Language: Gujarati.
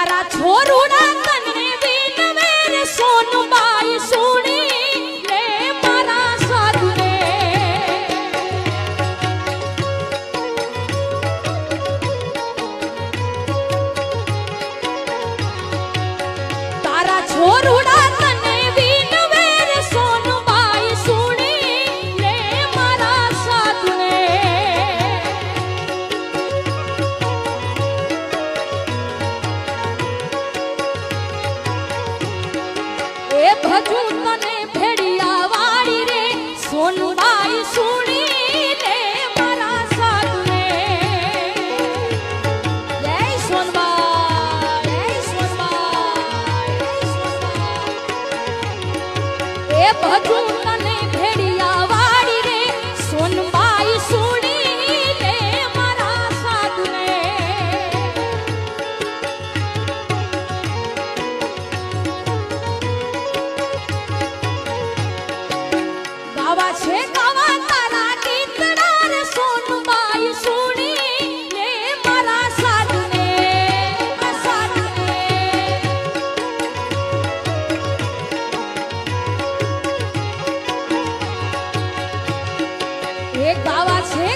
તારા છોરુડા તને વિનવે રે સોનબાઈ સુણી લે મારા સાધુને. તારા છોરુડા ભજુ તને ભેડિયા વાળી રે, સોનબાઈ સુણી લે મારા સાધુને જય સોનબાઈ જય સોનબાઈ જય સોનબાઈ. એ ભજુ ગાવા છે ગાવા તારા ગીતડા રે સોનબાઈ સુણી લે મારા સાધને સાધને. એ ગાવા છે